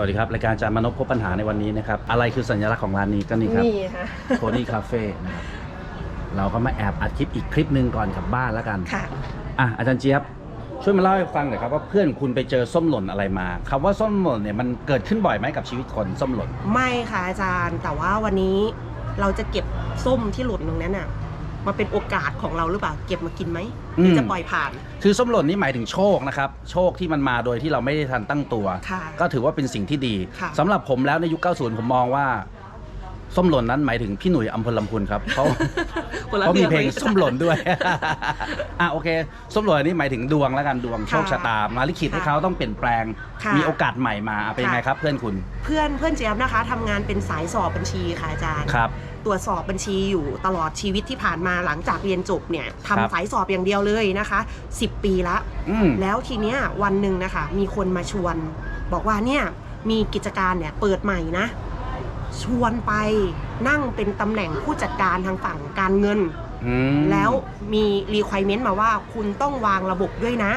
วัสดีครับ รายการจานมนพพบปัญหาในวันนี้นะครับ อะไรคือสัญลักษณ์ของร้านนี้ก็นี่ครับนี่ค่ะ โทนี่คาเฟ่นะครับเราก็มาแอบอัดคลิปอีกคลิปหนึ่งก่อนกลับบ้านแล้วกันค่ะ อะอาจารย์เจี๊ยบช่วยมาเล่าให้ฟังหน่อยครับว่าเพื่อนคุณไปเจอส้มหล่นอะไรมาคำว่าส้มหล่นเนี่ยมันเกิดขึ้นบ่อยไหมกับชีวิตคนส้มหล่น ไม่ค่ะอาจารย์ แต่ว่าวันนี้เราจะเก็บส้มที่หล่นตรงนั้นน่ะ มาเป็นโอกาสของเราหรือเปล่า เก็บมากินไหมหรือจะปล่อยผ่าน คือส้มหล่นนี่หมายถึงโชคนะครับ โชคที่มันมาโดยที่เราไม่ได้ทันตั้งตัว ค่ะก็ถือว่าเป็นสิ่งที่ดี ค่ะสำหรับผมแล้วในยุค 90 ผมมองว่า ส้มหล่นนั้นหมายถึงพี่หนุ่ยอัมพลลำพูนครับเขา คนละเขามีเพลงรื่องส้มหล่นด้วย อะโอเค ส้มหล่นอันนี้หมายถึงดวงแล้วกันดวงค่ะโชคชะตามาลิขิตให้ค่ะเขาต้องเปลี่ยนแปลง ค่ะมีโอกาสใหม่มาอะเป็นยังไงค่ะ ครับ เพื่อนคุณ เพื่อนเพื่อนเจี๊ยบนะคะทำงานเป็นสายสอบบัญชีค่ะอาจารย์ ครับ ตรวจสอบบัญชีอยู่ตลอดชีวิตที่ผ่านมาหลังจากเรียนจบเนี่ยครับ ทำสายสอบอย่างเดียวเลยนะคะ 10 ปีละ อืม แล้วทีเนี้ยวันหนึ่งนะคะมีคนมาชวน บอกว่าเนี่ยมีกิจการเนี่ยเปิดใหม่นะ ชวนไป นั่งเป็นตำแหน่งผู้จัดการทางฝั่งการเงิน อืมแล้วมีรีคว i เมนต์มาว่าคุณต้องวางระบบด้วยนะ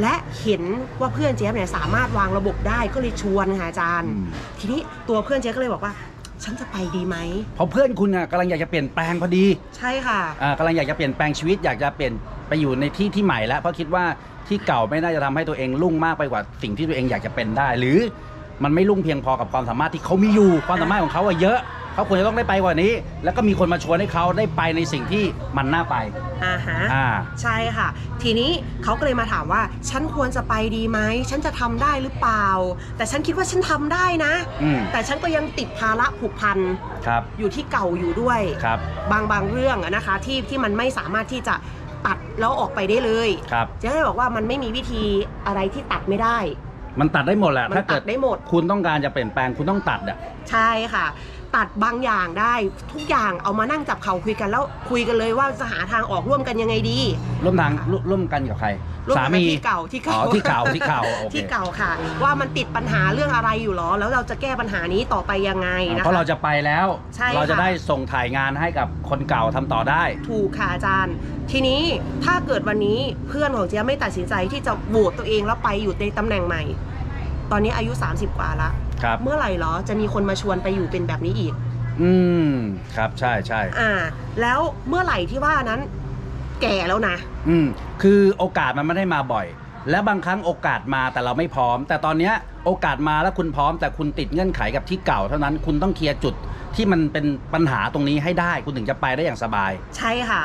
และเห็นว่าเพื่อนเจ๊ยบเนี่ยสามารถวางระบบได้ก็เลยชวนค่ะอาจารย์อืมทีนี้ตัวเพื่อนเจ๊ยบก็เลยบอกว่า ฉันจะไปดีไหม เพราะเพื่อนคุณอะกำลังอยากจะเปลี่ยนแปลงพอดีใช่ค่ะ อ่ากำลังอยากจะเปลี่ยนแปลงชีวิตอยากจะเปลี่ยนไปอยู่ในที่ที่ใหม่แล้วเพราะคิดว่าที่เก่าไม่น่าจะทำให้ตัวเองรุ่งมากไปกว่าสิ่งที่ตัวเองอยากจะเป็นได้ หรือมันไม่รุ่งเพียงพอกับความสามารถที่เขามีอยู่ความสามารถของเขาอะเยอะ เขาควรจะต้องได้ไปกว่านี้ แล้วก็มีคนมาชวนให้เขาได้ไปในสิ่งที่มันน่าไปอ่าฮะอ่า ใช่ค่ะ ทีนี้เขาก็เลยมาถามว่า ฉันควรจะไปดีไหมฉันจะทำได้หรือเปล่า แต่ฉันคิดว่าฉันทำได้นะ อืม แต่ฉันก็ยังติดภาระผูกพันครับอยู่ที่เก่าอยู่ด้วย ครับบางบางเรื่องอะนะคะที่ที่มันไม่สามารถที่จะตัดแล้วออกไปได้เลย ครับ เจะได้บอกว่ามันไม่มีวิธีอะไรที่ตัดไม่ได้ มันตัดได้หมดแหละมันถ้าตัเกิดดได้หมด คุณต้องการจะเปลี่ยนแปลงคุณต้องตัดอะ ใช่ค่ะ ตัดบางอย่างได้ทุกอย่างเอามานั่งจับเข่าคุยกันแล้วคุยกันเลยว่าจะหาทางออกร่วมกันยังไงดี ร่วมทางร่วมร่วมกันกับใคร ร่วมสากันมี ที่เก่าที่อ๋เก่าอที่เก่าที่เก่าโอเค ที่เก่าค่ะ ว่ามันติดปัญหาเรื่องอะไรอยู่หรอ แล้วเราจะแก้ปัญหานี้ต่อไปยังไงอ่านะคะเพราะเราจะไปแล้ว ใช่ค่ะเราจะได้ส่งถ่ายงานให้กับคนเก่าทำต่อได้ ถูกค่ะอาจารย์ ทีนี้ถ้าเกิดวันนี้เพื่อนของเจ๊ยบไม่ตัดสินใจที่จะโหวตตัวเองแล้วไปอยู่ในตำแหน่งใหม่ ตอนนี้อายุ 30 กว่าละครับ เมื่อไหร่เหรอจะมีคนมาชวนไปอยู่เป็นแบบนี้อีก อืม ครับใช่ใช่ อ่า แล้วเมื่อไหร่ที่ว่านั้น แก่แล้วนะ อืม คือโอกาสมันไม่ได้มาบ่อย และบางครั้งโอกาสมาแต่เราไม่พร้อม แต่ตอนเนี้ยโอกาสมาแล้วคุณพร้อม แต่คุณติดเงื่อนไขกับที่เก่าเท่านั้นคุณต้องเคลียร์จุด ที่มันเป็นปัญหาตรงนี้ให้ได้คุณถึงจะไปได้อย่างสบาย ใช่ค่ะ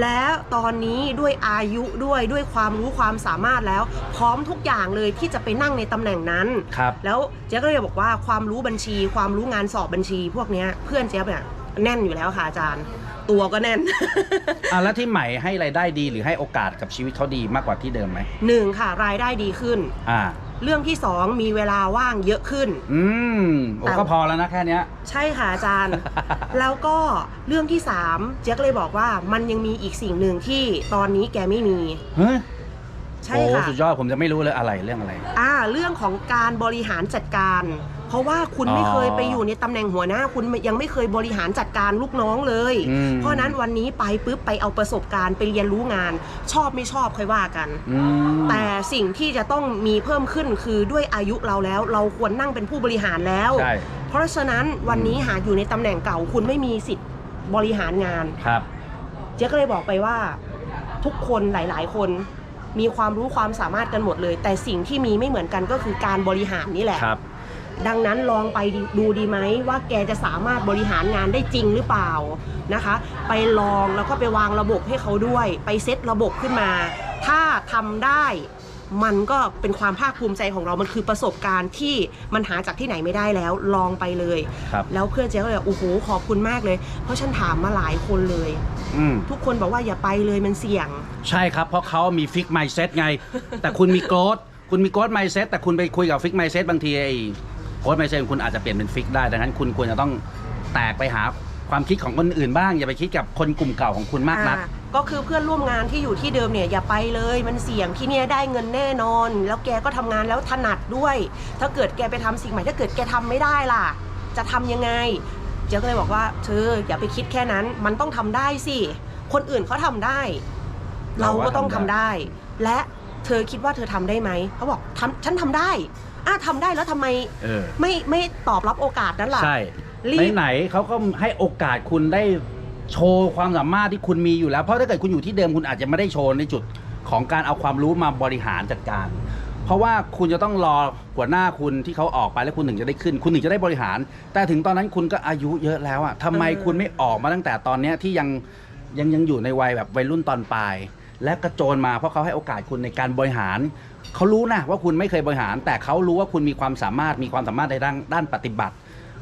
แล้วตอนนี้ด้วยอายุด้วยด้วยความรู้ความสามารถแล้ว พร้อมทุกอย่างเลยที่จะไปนั่งในตำแหน่งนั้น ครับ แล้วเจ๊ก็เลยบอกว่าความรู้บัญชี ความรู้งานสอบบัญชี พวกเนี้ยเพื่อนเจ๊เนี่ยแน่นอยู่แล้วค่ะอาจารย์ ตัวก็แน่น อะแล้วที่ใหม่ให้รายได้ดีหรือให้โอกาสกับชีวิตเขาดีมากกว่าที่เดิมไหมหนึ่งค่ะรายได้ดีขึ้น อ่า เรื่องที่สองมีเวลาว่างเยอะขึ้น อืมโอ้ก็พอแล้วนะแค่เนี้ย ใช่ค่ะอาจารย์ แล้วก็เรื่องที่สามเจ๊ก็เลยบอกว่ามันยังมีอีกสิ่งหนึ่งที่ตอนนี้แกไม่มีเฮ้ยใช่โอ้ค่ะ สุดยอดผมจะไม่รู้เลยอะไรเรื่องอะไร อ่า เรื่องของการบริหารจัดการเพ ราะว่าคุณอ๋อไม่เคยไปอยู่ในตำแหน่งหัวหน้า คุณยังไม่เคยบริหารจัดการลูกน้องเลย อืม เพราะฉะนั้นวันนี้ไปปุ๊บไปเอาประสบการณ์ไปเรียนรู้งาน ชอบไม่ชอบค่อยว่ากัน อืม แต่สิ่งที่จะต้องมีเพิ่มขึ้นคือด้วยอายุเราแล้ว เราควรนั่งเป็นผู้บริหารแล้ว ใช่ เพราะฉะนั้นวันนี้หากอยู่ในตำแหน่งเก่าคุณไม่มีสิทธิ์บริหารงาน ครับ เจ๊ก็เลยบอกไปว่าทุกคนหลาย ๆ คนมีความรู้ความสามารถกันหมดเลย แต่สิ่งที่มีไม่เหมือนกันก็คือการบริหารนี่แหละ ครับ ดังนั้นลองไปดูดีไหมว่าแกจะสามารถบริหารงานได้จริงหรือเปล่านะคะ ไปลองแล้วก็ไปวางระบบให้เขาด้วย ไปเซตระบบขึ้นมา ถ้าทำได้มันก็เป็นความภาคภูมิใจของเรา มันคือประสบการณ์ที่มันหาจากที่ไหนไม่ได้แล้ว ลองไปเลยครับแล้วเพื่อนเจ๊ก็เลยโอ้โห ขอบคุณมากเลย เพราะฉันถามมาหลายคนเลยอืมทุกคนบอกว่าอย่าไปเลยมันเสี่ยง ใช่ครับ เพราะเขามีฟิกไมเซ็ตไง แต่คุณมีโกรดคุณมีโกรดไมเซ็ตแต่คุณไปคุยกับฟิกไมเซ็ตบางทีไอ้ โกรดไมเซ็ตคุณอาจจะเปลี่ยนเป็นฟิกได้ดังนั้นคุณควรจะต้องแตกไปหาความคิดของคนอื่นบ้าง อย่าไปคิดกับคนกลุ่มเก่าของคุณมากนัก อ่าก็คือเพื่อนร่วมงานที่อยู่ที่เดิมเนี่ยอย่าไปเลยมันเสี่ยงที่เนี่ยได้เงินแน่นอน แล้วแกก็ทำงานแล้วถนัดด้วย ถ้าเกิดแกไปทำสิ่งใหม่ถ้าเกิดแกทำไม่ได้ล่ะ จะทำยังไง เจ๊ก็เลยบอกว่าเธออย่าไปคิดแค่นั้น มันต้องทำได้สิคนอื่นเขาทำได้ เราก็ต้องทำได้ และเธอคิดว่าเธอทำได้ไหมเขาบอกทำฉันทำได้ อะทำได้แล้วทำไมเออไม่ไม่ตอบรับโอกาสนั้นล่ะ ใช่รีบ ไหนๆเขาก็ให้โอกาสคุณได้โชว์ความสามารถที่คุณมีอยู่แล้ว เพราะถ้าเกิดคุณอยู่ที่เดิมคุณอาจจะไม่ได้โชว์ในจุดของการเอาความรู้มาบริหารจัดการ เพราะว่าคุณจะต้องรอหัวหน้าคุณที่เขาออกไปแล้วคุณถึงจะได้ขึ้น คุณถึงจะได้บริหาร แต่ถึงตอนนั้นคุณก็อายุเยอะแล้วอะทำไมเออคุณไม่ออกมาตั้งแต่ตอนเนี้ยที่ยังยังยังอยู่ในวัยแบบวัยรุ่นตอนปลาย และกระโจนมาเพราะเขาให้โอกาสคุณในการบริหาร เขารู้นะว่าคุณไม่เคยบริหาร แต่เขารู้ว่าคุณมีความสามารถมีความสามารถในด้านด้านปฏิบัติ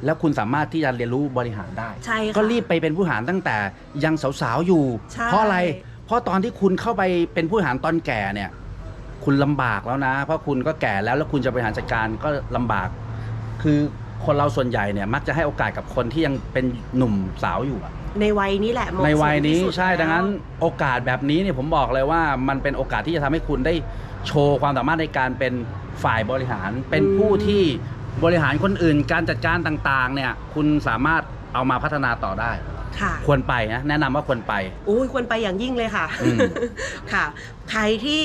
แล้วคุณสามารถที่จะเรียนรู้บริหารได้ ใช่ค่ะ ก็รีบไปเป็นผู้บริหารตั้งแต่ยังสาวๆอยู่ ใช่ เพราะอะไร เพราะตอนที่คุณเข้าไปเป็นผู้บริหารตอนแก่เนี่ย คุณลำบากแล้วนะ เพราะคุณก็แก่แล้วแล้วคุณจะบริหารจัดการก็ลำบาก คือคนเราส่วนใหญ่เนี่ยมักจะให้โอกาสกับคนที่ยังเป็นหนุ่มสาวอยู่อะ ในวัยนี้แหละเหมาะในวัยนี้สมที่สุดใช่แล้ว ดังนั้นโอกาสแบบนี้เนี่ยผมบอกเลยว่ามันเป็นโอกาสที่จะทำให้คุณได้ โชว์ความสามารถในการเป็นฝ่ายบริหาร เป็นผู้ที่บริหารคนอื่น การจัดการต่างๆ เนี่ย คุณสามารถเอามาพัฒนาต่อได้ ค่ะควรไปนะแนะนำว่าควรไป อุ้ยควรไปอย่างยิ่งเลยค่ะ อืม ค่ะ ใครที่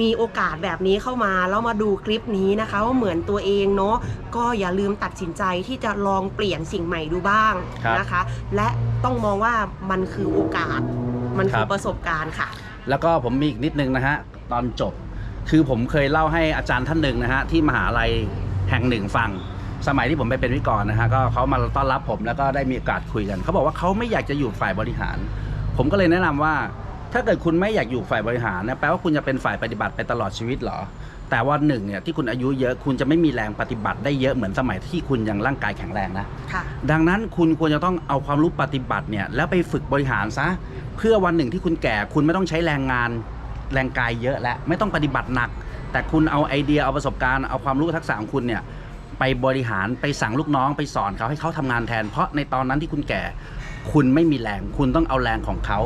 มีโอกาสแบบนี้เข้ามาแล้วมาดูคลิปนี้นะคะว่าเหมือนตัวเองเนาะก็อย่าลืมตัดสินใจที่จะลองเปลี่ยนสิ่งใหม่ดูบ้างครับนะคะ และต้องมองว่ามันคือโอกาส มันคือครับประสบการณ์ค่ะ แล้วก็ผมมีอีกนิดนึงนะฮะ ตอนจบ คือผมเคยเล่าให้อาจารย์ท่านหนึ่งนะฮะที่มหาลัยแห่งหนึ่งฟัง สมัยที่ผมไปเป็นวิทยากรนะฮะก็เขามาต้อนรับผมแล้วก็ได้มีโอกาสคุยกันเขาบอกว่าเขาไม่อยากจะอยู่ฝ่ายบริหาร ผมก็เลยแนะนำว่า ถ้าเกิดคุณไม่อยากอยู่ฝ่ายบริหารนะแปลว่าคุณจะเป็นฝ่ายปฏิบัติไปตลอดชีวิตเหรอ แต่ว่าหนึ่งเนี่ยที่คุณอายุเยอะคุณจะไม่มีแรงปฏิบัติได้เยอะเหมือนสมัยที่คุณยังร่างกายแข็งแรงนะค่ะดังนั้นคุณควรจะต้องเอาความรู้ปฏิบัติเนี่ยแล้วไปฝึกบริหารซะเพื่อวันหนึ่งที่คุณแก่คุณไม่ต้องใช้แรงงาน แรงกายเยอะและไม่ต้องปฏิบัติหนัก แต่คุณเอาไอเดียเอาประสบการณ์เอาความรู้ทักษะของคุณเนี่ยไปบริหารไปสั่งลูกน้องไปสอนเขาให้เขาทำงานแทน เพราะในตอนนั้นที่คุณแก่ คุณไม่มีแรง คุณต้องเอาแรงของเขา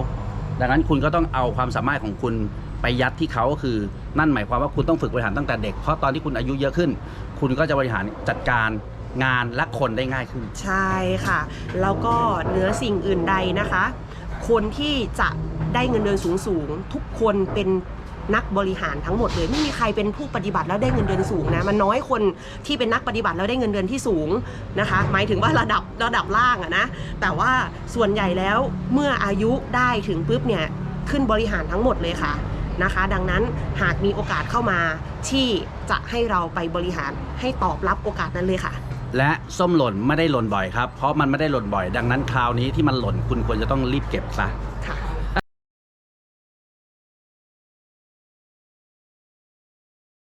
ดังนั้นคุณก็ต้องเอาความสามารถของคุณไปยัดที่เขาก็คือ นั่นหมายความว่าคุณต้องฝึกบริหารตั้งแต่เด็ก เพราะตอนที่คุณอายุเยอะขึ้น คุณก็จะบริหารจัดการงานและคนได้ง่ายขึ้น ใช่ค่ะ แล้วก็เหนือสิ่งอื่นใดนะคะ คนที่จะ ได้เงินเดือนสูงสูงๆทุกคนเป็นนักบริหารทั้งหมดเลยไม่มีใครเป็นผู้ปฏิบัติแล้วได้เงินเดือนสูงนะมันน้อยคนที่เป็นนักปฏิบัติแล้วได้เงินเดือนที่สูงนะคะ หมายถึงว่าระดับระดับล่างอะนะแต่ว่าส่วนใหญ่แล้วเมื่ออายุได้ถึงปุ๊บเนี่ยขึ้นบริหารทั้งหมดเลยค่ะนะคะ ดังนั้นหากมีโอกาสเข้ามาที่จะให้เราไปบริหารให้ตอบรับโอกาสนั้นเลยค่ะ และส้มหล่นไม่ได้หล่นบ่อยครับ เพราะมันไม่ได้หล่นบ่อย ดังนั้นคราวนี้ที่มันหล่นคุณควรจะต้องรีบเก็บซะค่ะ